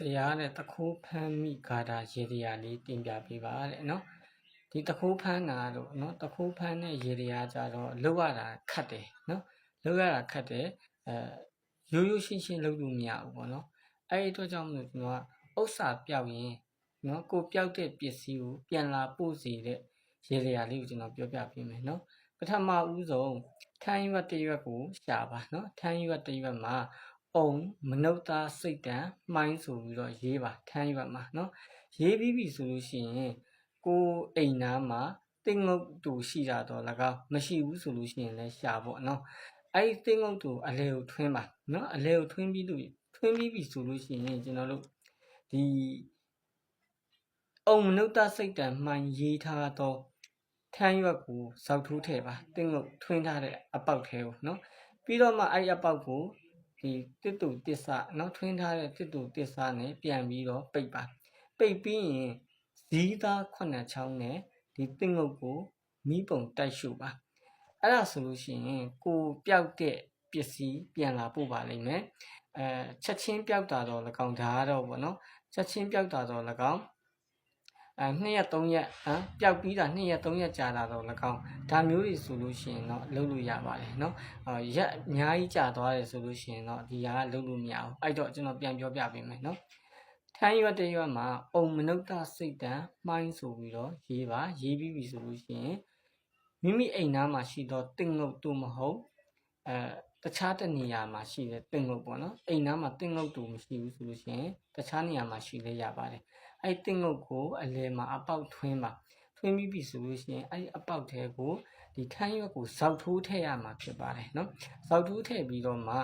ဆရာတဲ့တခိုးဖမ်းမိဂါထာရေဒီယာလေးတင်ပြပေးပါတဲ့နော်ဒီတခိုးဖမ်းတာတော့နော်တခိုးဖမ်းတဲ့ရေဒီယာကြတော့လောက်ရတာခတ်တယ်နော်လောက်ရတာခတ်တယ်အဲရိုးရိုးရှင်းရှင်းလုပ်လို့မရဘူးပေါ့နော်အဲ့ဒီအတွက်ကြောင့်မလို့ကျွန်တော်ကဥစ္စာပြောက်ရင်နော်ကိုပြောက်တဲ့ပစ္စည်းကိုပြန်လာပို့စီတဲ့ရေဒီယာလေးကိုကျွန်တော်ပြောပြပေးမယ်နော်ပထမဦးဆုံးထမ်းရွက်တစ်ရွက်ကိုရှာပါနော်ထမ်းရွက်တစ်ရွက်မှာ အုံမနုဿာစိတ်တံမှိုင်းဆိုပြီးတော့ရေးပါခန်းရွက်မှာနော်ရေးပြီးပြီဆိုလို့ရှိရင်ကိုအိမ်နားမှာတင်းငုတ်တူရှိတာတော့လကောက်မရှိဘူးဆိုလို့ရှိရင်လည်းရှာပေါ့နော်အဲ့ဒီတင်းငုတ်တူအလဲကိုထွင်းပါနော်အလဲကိုထွင်းပြီးလို့ထွင်းပြီးပြီဆိုလို့ရှိရင်ကျွန်တော်တို့ဒီအုံမနုဿာစိတ်တံမှိုင်းရေးထားတော့ထန်းရွက်ကိုဇောက်ထိုးထည့်ပါတင်းငုတ်ထွင်းထားတဲ့အပေါက်ထဲကိုနော်ပြီးတော့မှအဲ့အပေါက်ကို ဒီတစ်တူတစ္ဆာနော်ထွင်းထားတဲ့တစ်တူတစ္ဆာနဲ့ပြန်ပြီးတော့ပိတ်ပါပိတ်ပြီးရင်ဇီးသားခုနှစ်ချောင်းနဲ့ဒီတင်ငုတ်ကိုမိပုံတိုက်ရှုပါအဲ့ဒါဆိုလို့ရှိရင်ကိုပျောက်တဲ့ပစ္စည်းပြန်လာပို့ပါလိမ့်မယ်အဲချက်ချင်းပျောက်တာတော့၎င်းဒါကတော့ဗောနော်ချက်ချင်းပျောက်တာတော့၎င်း အဲ2ရက်3ရက်ဟမ်ပျောက်ပြီးတာ2ရက်3ရက်ကြာတာတော့၎င်းဒါမျိုးတွေဆိုလို့ရှိရင်တော့လုပ်လို့ရပါတယ်เนาะအော်ရက်အများကြီးကြာသွားတယ်ဆိုလို့ရှိရင်တော့ဒီဟာကလုပ်လို့မရဘူးအဲ့တော့ကျွန်တော်ပြန်ပြောပြပေးမယ်เนาะထမ်းရွက်တဲ့ရွက်မှာအုံမနုဿစိတ်တံမှိုင်းဆိုပြီးတော့ရေးပါရေးပြီးပြီဆိုလို့ရှိရင်မိမိအိမ်သားမှာရှိသောတင်ငုတ်တူမဟုတ်အဲတခြားတနေရာမှာရှိတဲ့တင်ငုတ်ပေါ့နော်အိမ်သားမှာတင်ငုတ်တူမရှိဘူးဆိုလို့ရှိရင်တခြားနေရာမှာရှိလဲရပါတယ် အဲ့တင်ငုတ်ကိုအလဲမှာအပေါက်ထွင်းပါထွင်းပြီးပြီဆိုလို့ရှိရင်အဲ့အပေါက်ထဲကိုဒီထမ်းရွက်ကိုဇောက်ထိုးထည့်ရမှာဖြစ်ပါတယ်နော်ဇောက်ထိုးထည့်ပြီးတော့မှ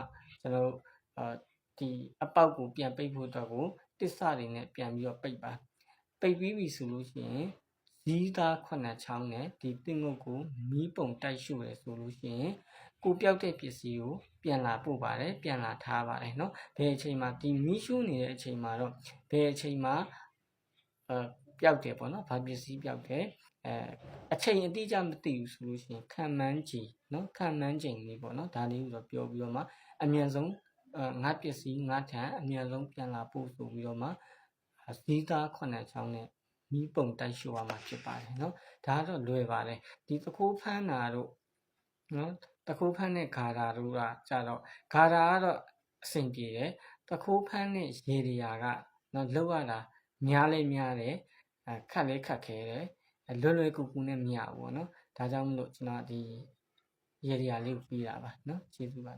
ကျွန်တော်အာဒီအပေါက်ကိုပြန်ပိတ်ဖို့အတွက်ကိုတစ္ဆတွေနဲ့ပြန်ပြီးတော့ပိတ်ပါပိတ်ပြီးပြီဆိုလို့ရှိရင်ဇီးသားခုနှစ်ချောင်းနဲ့ဒီတင်ငုတ်ကိုမီးပုံတိုက်ရှုရဆိုလို့ရှိရင်ကိုပြောက်တဲ့ပစ္စည်းကိုပြန်လာပို့ပါတယ်ပြန်လာထားပါတယ်เนาะဘယ်အချိန်မှာဒီမီးရှုနေတဲ့အချိန်မှာတော့ဘယ်အချိန်မှာအဲ ပျောက်တယ်ပေါ့နော်။ဘာပစ္စည်းပျောက်တယ်။အဲအချိန်အတိအကျမသိဘူးဆိုလို့ရှိရင်ခံမှန်းကြည့်နော်ခံမှန်းချိန်လေးပေါ့နော်။ဒါလေးကိုတော့ပြောပြီးတော့မှအမြန်ဆုံးအဲငါပစ္စည်းငါထံအမြန်ဆုံးပြန်လာပို့ဆိုပြီးတော့မှဇီးသားခုနှစ်ချောင်းနဲ့မီးပုံတိုက်ရှိုးရမှာဖြစ်ပါတယ်နော်။ဒါကတော့လွယ်ပါတယ်။ဒီတခိုးဖမ်းတာတို့နော်တခိုးဖမ်းတဲ့ဂါရာတို့ကကြတော့ဂါရာကတော့အဆင်ပြေတယ်။တခိုးဖမ်းတဲ့ရေဒီယာကနော်လောက်ရတာ များလဲများတယ်ခက်လဲခက်ခဲတယ်လွယ်လွယ်ကူကူနဲ့မရဘူးပေါ့နော်ဒါကြောင့်မလို့ကျွန်တော်ဒီရေဒီယာလေးကိုပြီးတာပါနော်ကျေးဇူးပါ